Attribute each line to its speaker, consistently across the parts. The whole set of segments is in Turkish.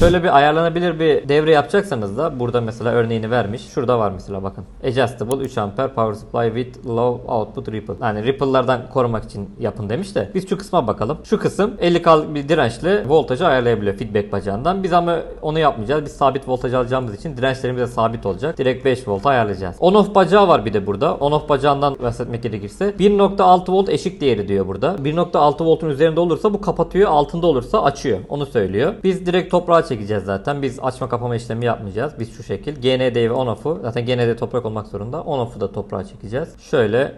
Speaker 1: Şöyle bir ayarlanabilir bir devre yapacaksanız da burada mesela örneğini vermiş. Şurada var mesela bakın. Adjustable 3 amper power supply with low output ripple. Yani ripple'lardan korumak için yapın demiş de biz şu kısma bakalım. Şu kısım 50 kal bir dirençle voltajı ayarlayabiliyor feedback bacağından. Biz ama onu yapmayacağız. Biz sabit voltaj alacağımız için dirençlerimiz de sabit olacak. Direkt 5 volt ayarlayacağız. On off bacağı var bir de burada. On off bacağından bahsetmek gerekirse 1.6 volt eşik değeri diyor burada. 1.6 voltun üzerinde olursa bu kapatıyor, altında olursa açıyor. Onu söylüyor. Biz direkt toprağa çekeceğiz zaten. Biz açma kapama işlemi yapmayacağız. Biz şu şekil GND ve on off'u zaten GND toprak olmak zorunda. On off'u da toprağa çekeceğiz. Şöyle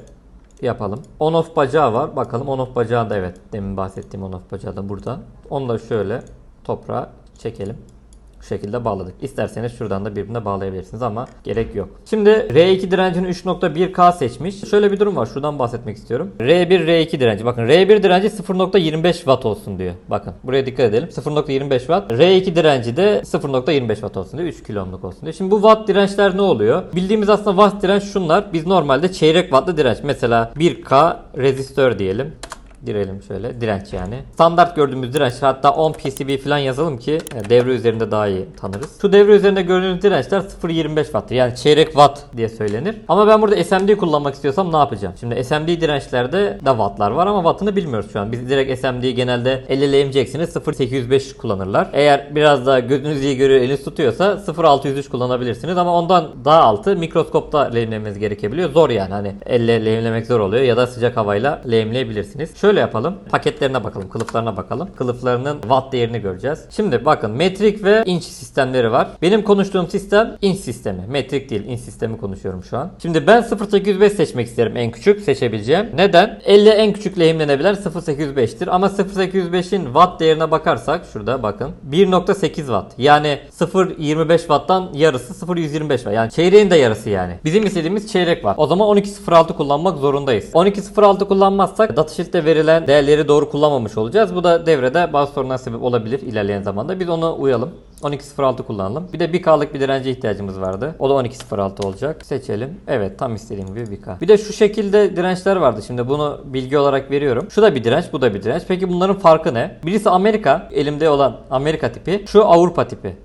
Speaker 1: yapalım. On off bacağı var. Bakalım on off bacağı da evet. Demin bahsettiğim on off bacağı da burada. Onu da şöyle toprağa çekelim. Bu şekilde bağladık. İsterseniz şuradan da birbirine bağlayabilirsiniz ama gerek yok. Şimdi R2 direncini 3.1K seçmiş. Şöyle bir durum var. Şuradan bahsetmek istiyorum. R1 R2 direnci. Bakın R1 direnci 0.25 watt olsun diyor. Bakın buraya dikkat edelim. 0.25 watt. R2 direnci de 0.25 watt olsun diyor. 3 kilo olsun diyor. Şimdi bu watt dirençler ne oluyor? Bildiğimiz aslında watt direnç şunlar. Biz normalde çeyrek wattlı direnç. Mesela 1K rezistör diyelim. Girelim şöyle direnç yani. Standart gördüğümüz direnç hatta 10 PCB falan yazalım ki e, devre üzerinde daha iyi tanırız. Şu devre üzerinde gördüğünüz dirençler 0.25 watt yani çeyrek watt diye söylenir. Ama ben burada SMD kullanmak istiyorsam ne yapacağım? Şimdi SMD dirençlerde de wattlar var ama wattını bilmiyoruz şu an. Biz direkt SMD'yi genelde el ele emeceksiniz 0.805 kullanırlar. Eğer biraz daha gözünüz iyi görüyor eliniz tutuyorsa 0.603 kullanabilirsiniz ama ondan daha altı mikroskopta lehimlemeniz gerekebiliyor. Zor yani hani elle lehimlemek zor oluyor ya da sıcak havayla lehimleyebilirsiniz. Şöyle yapalım. Paketlerine bakalım. Kılıflarına bakalım. Kılıflarının watt değerini göreceğiz. Şimdi bakın metrik ve inç sistemleri var. Benim konuştuğum sistem inç sistemi. Metrik değil inç sistemi konuşuyorum şu an. Şimdi ben 0.805 seçmek isterim en küçük seçebileceğim. Neden? Elle en küçük lehimlenebilen 0.805'tir. Ama 0.805'in watt değerine bakarsak şurada bakın 1.8 watt. Yani 0.25 watttan yarısı 0.125 watt. Yani çeyreğin de yarısı yani. Bizim istediğimiz çeyrek var. O zaman 12.06 kullanmak zorundayız. 12.06 kullanmazsak datasheet'te verilen değerleri doğru kullanmamış olacağız. Bu da devrede bazı sorunlar sebep olabilir ilerleyen zamanda. Biz ona uyalım. 12.06 kullanalım. Bir de 1K'lık bir dirence ihtiyacımız vardı. O da 12.06 olacak. Seçelim. Evet tam istediğim gibi 1K. Bir de şu şekilde dirençler vardı. Şimdi bunu bilgi olarak veriyorum. Şu da bir direnç, bu da bir direnç. Peki bunların farkı ne? Birisi Amerika, elimde olan Amerika tipi. Şu Avrupa tipi.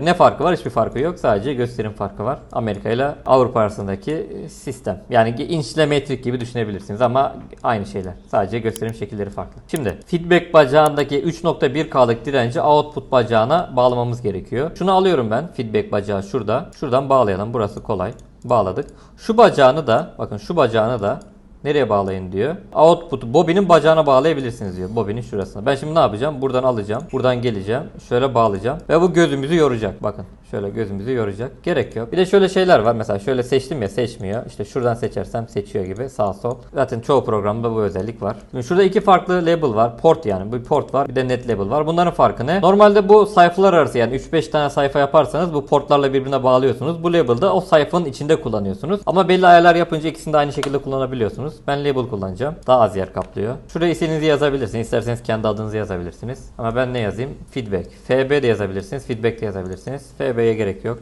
Speaker 1: Ne farkı var? Hiçbir farkı yok. Sadece gösterim farkı var. Amerika ile Avrupa arasındaki sistem. Yani inçle metrik gibi düşünebilirsiniz ama aynı şeyler. Sadece gösterim şekilleri farklı. Şimdi feedback bacağındaki 3.1K'lık direnci output bacağına bağlamamız gerekiyor. Şunu alıyorum ben. Feedback bacağı şurada. Şuradan bağlayalım. Burası kolay. Bağladık. Şu bacağını da bakın şu bacağını da Nereye bağlayın diyor. Output'u bobinin bacağına bağlayabilirsiniz diyor. Bobinin şurasına. Ben şimdi ne yapacağım? Buradan alacağım. Buradan geleceğim. Şöyle bağlayacağım. Ve bu gözümüzü yoracak. Bakın. Şöyle gözümüzü yoracak. Gerek yok. Bir de şöyle şeyler var. Mesela şöyle seçtim ya seçmiyor. İşte şuradan seçersem seçiyor gibi. Sağ sol. Zaten çoğu programda bu özellik var. Şimdi şurada iki farklı label var. Port yani. Bir port var. Bir de net label var. Bunların farkı ne? Normalde bu sayfalar arası yani 3-5 tane sayfa yaparsanız bu portlarla birbirine bağlıyorsunuz. Bu label'da o sayfanın içinde kullanıyorsunuz. Ama belli ayarlar yapınca ikisini de aynı şekilde kullanabiliyorsunuz. Ben label kullanacağım. Daha az yer kaplıyor. Şuraya istediğinizi yazabilirsiniz. İsterseniz kendi adınızı yazabilirsiniz. Ama ben ne yazayım? Feedback. FB de yazabilirsiniz. Feedback de yazabilirsiniz. FB'ye gerek yok.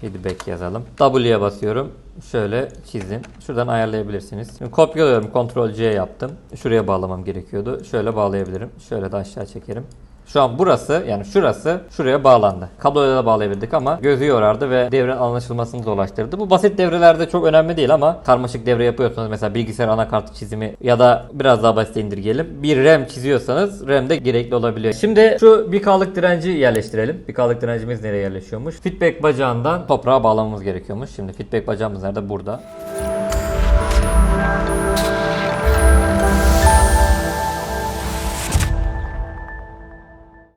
Speaker 1: Feedback yazalım. W'ye basıyorum. Şöyle çizdim. Şuradan ayarlayabilirsiniz. Şimdi kopyalıyorum. Ctrl C yaptım. Şuraya bağlamam gerekiyordu. Şöyle bağlayabilirim. Şöyle de aşağı çekerim. Şu an burası yani şurası şuraya bağlandı. Kabloyla da bağlayabildik ama gözü yorardı ve devrenin anlaşılmasını zorlaştırdı. Bu basit devrelerde çok önemli değil ama karmaşık devre yapıyorsanız mesela bilgisayar anakartı çizimi ya da biraz daha basit indirgeyelim. Bir RAM çiziyorsanız RAM de gerekli olabiliyor. Şimdi şu 1K'lık direnci yerleştirelim. 1K'lık direncimiz nereye yerleşiyormuş? Feedback bacağından toprağa bağlamamız gerekiyormuş. Şimdi feedback bacağımız nerede? Burada.